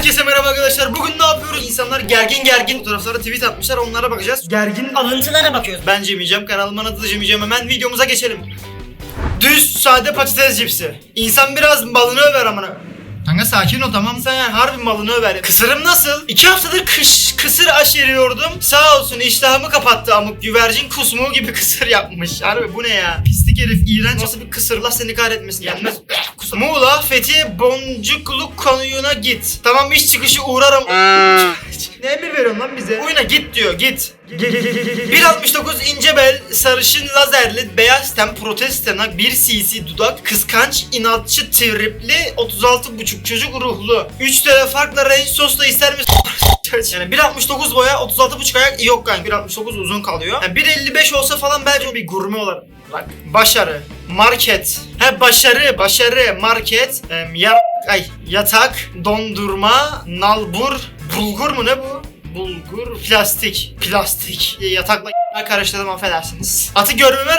Herkese merhaba arkadaşlar. Bugün ne yapıyoruz? İnsanlar gergin gergin fotoğraflara tweet atmışlar. Onlara bakacağız. Gergin Alıntılara bakıyoruz. ben Cemiyeceğim. Kanalıma adı da Cemiyeceğim. Hemen videomuza geçelim. Düz sade patates cipsi. İnsan biraz malını över amına. Kanka sakin ol tamam sen yani harbi malını över. Kısırım nasıl? İki haftadır kış, kısır aşeriyordum. Sağ olsun iştahımı kapattı amık güvercin kusmuğu gibi kısır yapmış. Harbi bu ne ya? Pislik herif iğrenç nasıl bir kısırla seni kahretmesin. Yenmez. Kusur. Muğla Fethiye Boncukluk konuyuna git. Tamam iş çıkışı uğrarım. ne emir veriyorsun lan bize? Oyuna git diyor git. 1.69 ince bel, sarışın lazerli, beyaz ten, protez tırnak, 1 cc dudak, kıskanç, inatçı, tripli, 36.5 çocuk ruhlu. 3 TL farkla range sosla ister misin? Yani 1.69 boya, 36.5 ayak yok kanka. 1.69 uzun kalıyor. Yani 1.55 olsa falan belki bir gurme olur. Bak. Başarı. Market. He başarı, başarı, market. Em, ya ay yatak, dondurma, nalbur, bulgur mu ne bu? Bulgur, plastik, plastik. E, Yatakla karıştırdım affedersiniz. Atı görmeme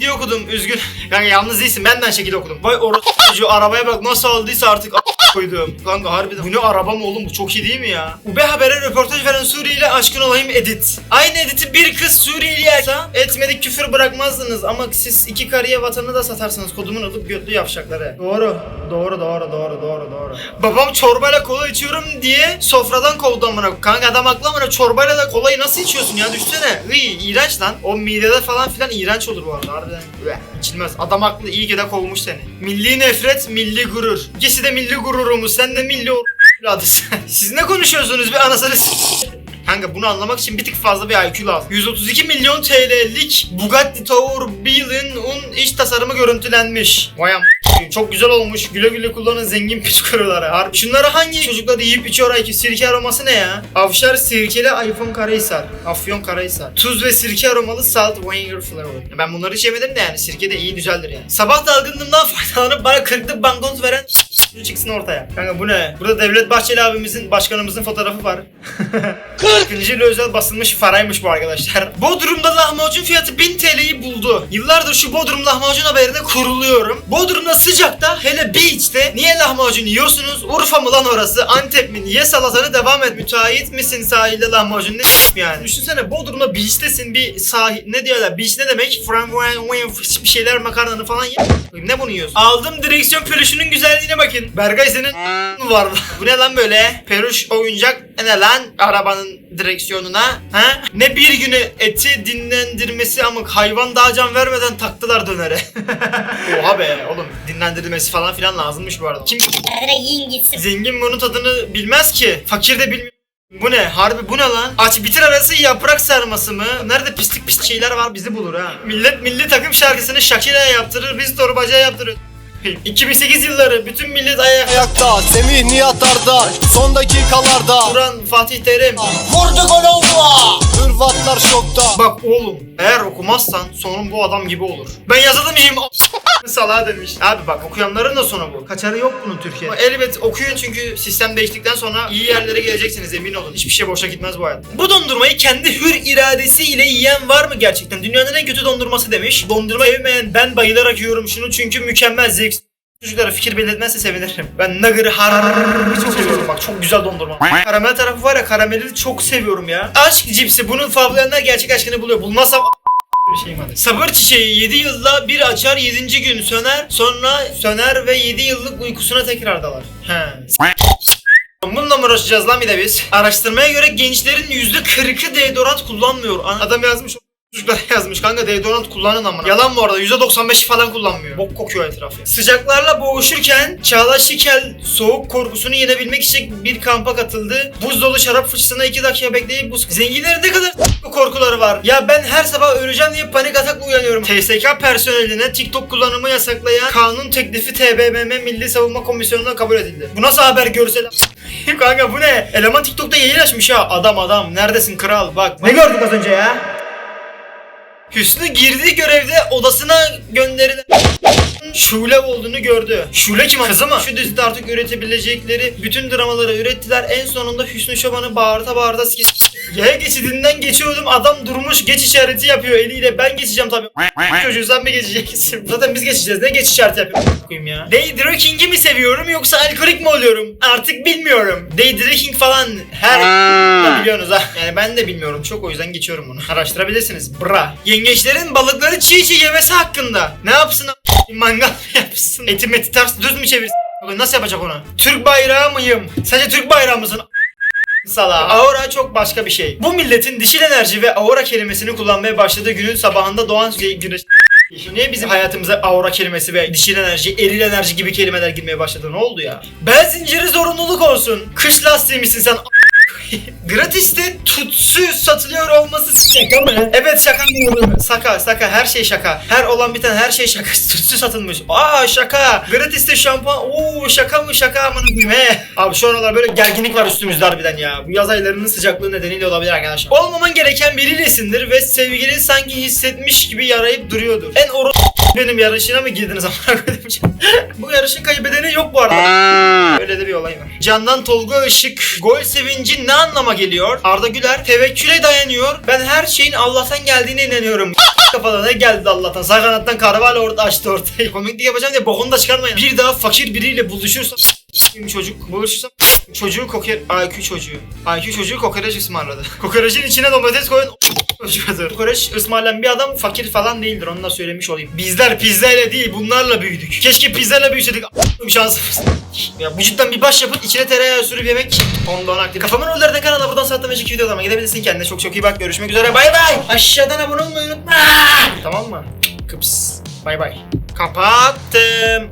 diye okudum üzgün. Kanka yalnız değilsin ben de aynı şekilde okudum. Vay orası çocuğu arabaya bak nasıl aldıysa artık koydum. Kanka harbiden bu ne araba mı oğlum bu çok iyi değil mi ya? Ube Haber'e röportaj veren Suriyeli aşkın olayım edit. Aynı editi bir kız Suriyeli yapsa etmedik küfür bırakmazdınız ama siz iki karıya vatanı da satarsınız kodumun alıp götlü yavşakları. Doğru. Doğru doğru doğru doğru doğru. Babam çorbayla kola içiyorum diye sofradan kovdu amına. Kanka adam haklı amına çorbayla da kolayı nasıl içiyorsun ya düşsene. Iy, iğrenç lan. O midede falan filan iğrenç olur bu arada harbiden. Üeh, içilmez. Adam haklı iyi ki de kovmuş seni. Milli nefret, milli gurur. İkisi de milli gururumuz. Sen de milli o-. Siz ne konuşuyorsunuz bir anasını Kanka bunu anlamak için bir tık fazla bir IQ lazım. 132 milyon TL'lik Bugatti Tourbillon iç tasarımı görüntülenmiş. Vay çok güzel olmuş. Güle güle kullanın zengin psikoloları. Harbi. Şunları hangi çocuklar yiyip içiyor ki? Sirke aroması ne ya? Avşar sirkeli iPhone Karahisar. Afyon Karahisar. Tuz ve sirke aromalı salt vinegar flavor. Ben bunları hiç yemedim de yani sirke de iyi güzeldir yani. Sabah dalgınlığımdan faydalanıp bana kırklık banknot veren çıksın ortaya. Kanka bu ne? Burada Devlet Bahçeli abimizin, başkanımızın fotoğrafı var. 40. ile özel basılmış faraymış bu arkadaşlar. Bodrum'da lahmacun fiyatı 1000 TL'yi buldu. Yıllardır şu Bodrum lahmacun haberine kuruluyorum. Bodrum'da sıcakta hele beach'te niye lahmacun yiyorsunuz? Urfa mı lan orası? Antep mi? Niye salatanı devam et? Müteahhit misin sahilde lahmacun ne yani? Düşünsene Bodrum'da beach'tesin bir sahil ne diyorlar? Beach ne demek? Frank bir şeyler makarnanı falan ye. Ne bunu yiyorsun? Aldım direksiyon peluşunun güzelliğine bakın. Berkay senin mı var? Bu ne lan böyle? Peluş oyuncak ne lan? Arabanın direksiyonuna. Ha? Ne bir günü eti dinlendirmesi ama hayvan daha can vermeden taktılar dönere. Oha be oğlum dinlendirilmesi falan filan lazımmış bu arada. Kim Nerede yiyin gitsin. zengin bunun tadını bilmez ki. Fakir de bilmiyor. Bu ne? Harbi bu ne lan? Aç bitir arası yaprak sarması mı? Nerede pislik pislik şeyler var bizi bulur ha. Millet milli takım şarkısını Shakira'ya yaptırır, biz torbacıya yaptırır. 2008 yılları bütün millet ayak Ayakta Semih Nihat Arda Son dakikalarda Kur'an Fatih Terim. Vurdu gol oldu. Hırvatlar şokta Bak oğlum eğer okumazsan sonun bu adam gibi olur. Ben yazılım mıyım? Salaha demiş. Abi bak okuyanların da sonu bu. Kaçarı yok bunun Türkiye'de. Ama elbet okuyun çünkü sistem değiştikten sonra iyi yerlere geleceksiniz emin olun. Hiçbir şey boşa gitmez bu hayatta. Bu dondurmayı kendi hür iradesiyle yiyen var mı gerçekten? Dünyanın en kötü dondurması demiş. Dondurma sevmeyen ben bayılarak yiyorum şunu çünkü mükemmel zevk Çocuklara fikir belirtmezse sevinirim. Ben Nugget'ı harbi çok seviyorum bak çok güzel dondurma. Karamel tarafı var ya karameli çok seviyorum ya. Aşk cipsi bunun favlayanlar gerçek aşkını buluyor. Bulmazsam bir şeyim hadi. Sabır çiçeği 7 yılda bir açar 7. gün söner sonra söner ve 7 yıllık uykusuna tekrar dalar. He. Bununla mı uğraşacağız lan bir de biz? Araştırmaya göre gençlerin %40'ı deodorant kullanmıyor. An- Adam yazmış Çocuklar yazmış kanka deodorant kullanın amına. Yalan bu arada %95'i falan kullanmıyor. Bok kokuyor etrafı. Sıcaklarla boğuşurken Çağla Şikel soğuk korkusunu yenebilmek için bir kampa katıldı. Buz dolu şarap fıçısına 2 dakika bekleyip buz... Zenginlerin ne kadar bu korkuları var. Ya ben her sabah öleceğim diye panik atakla uyanıyorum. TSK personeline TikTok kullanımı yasaklayan kanun teklifi TBMM Milli Savunma Komisyonu'na kabul edildi. Bu nasıl haber görsel? kanka bu ne? Eleman TikTok'ta yayın açmış ha. Adam adam. Neredesin kral? Bak. Ne gördük az önce ya? Hüsnü girdiği görevde odasına gönderilen Şule olduğunu gördü. Şule kim kızı mı? Şu dizide artık üretebilecekleri bütün dramaları ürettiler. En sonunda Hüsnü Şaban'ı bağırta bağırta Yaya geçidinden geçiyordum adam durmuş geç işareti yapıyor eliyle ben geçeceğim tabii. Çocuğu sen mi geçeceksin? Zaten biz geçeceğiz ne geç işareti yapıyor koyayım ya. Daydreaming'i mi seviyorum yoksa alkolik mi oluyorum? Artık bilmiyorum. Daydreaming falan her biliyorsunuz ha. Yani ben de bilmiyorum çok o yüzden geçiyorum bunu. Araştırabilirsiniz. Bra. Yengeçlerin balıkları çiğ çiğ yemesi hakkında. Ne yapsın Mangal mı yapsın? Eti meti ters düz mü çevirsin? Nasıl yapacak onu? Türk bayrağı mıyım? Sence Türk bayrağı mısın? Sala. Aura çok başka bir şey. Bu milletin dişil enerji ve aura kelimesini kullanmaya başladığı günün sabahında doğan gü- güneş Niye bizim hayatımıza aura kelimesi ve dişil enerji, eril enerji gibi kelimeler girmeye başladı? Ne oldu ya? Bel zinciri zorunluluk olsun. Kış lastiği misin sen? Gratis'te tutsu satılıyor olması şaka mı? Evet şaka mı? Saka saka her şey şaka. Her olan biten her şey şaka. Tutsu satılmış. Aa şaka. Gratis'te şampuan. Oo şaka mı şaka mı diyeyim he. Abi şu aralar böyle gerginlik var üstümüzde harbiden ya. Bu yaz aylarının sıcaklığı nedeniyle olabilir arkadaşlar. Olmaman gereken biriylesindir ve sevgilin sanki hissetmiş gibi yarayıp duruyordur. En oru benim yarışına mı girdiniz amına koyayım? Bu yarışın kaybedeni yok bu arada. Öyle de bir olay var. Candan Tolga Işık. Gol sevinci ne anlama geliyor? Arda Güler tevekküle dayanıyor. Ben her şeyin Allah'tan geldiğine inanıyorum. Kafadan ne geldi Allah'tan? Sağ kanattan Carvalho orada açtı ortayı. Komiklik yapacağım diye bokunu da çıkarmayın. Bir daha fakir biriyle buluşursam bir çocuk buluşursam çocuğu koker IQ çocuğu. IQ çocuğu kokoreç ısmarladı. Kokoreçin içine domates koyun çocuğudur. Kokoreç ısmarlayan bir adam fakir falan değildir onu da söylemiş olayım. Bizler pizzayla değil bunlarla büyüdük. Keşke pizzayla büyüseydik. A- şansımız. Ya bu cidden bir baş yapıp içine tereyağı sürüp yemek ondan aktif. Kafamın rollerden kanala buradan saatte önceki videolarıma gidebilirsin kendine çok çok iyi bak görüşmek üzere bay bay. Aşağıdan abone olmayı unutma. Tamam mı? Kıps. Bay bay. Kapattım.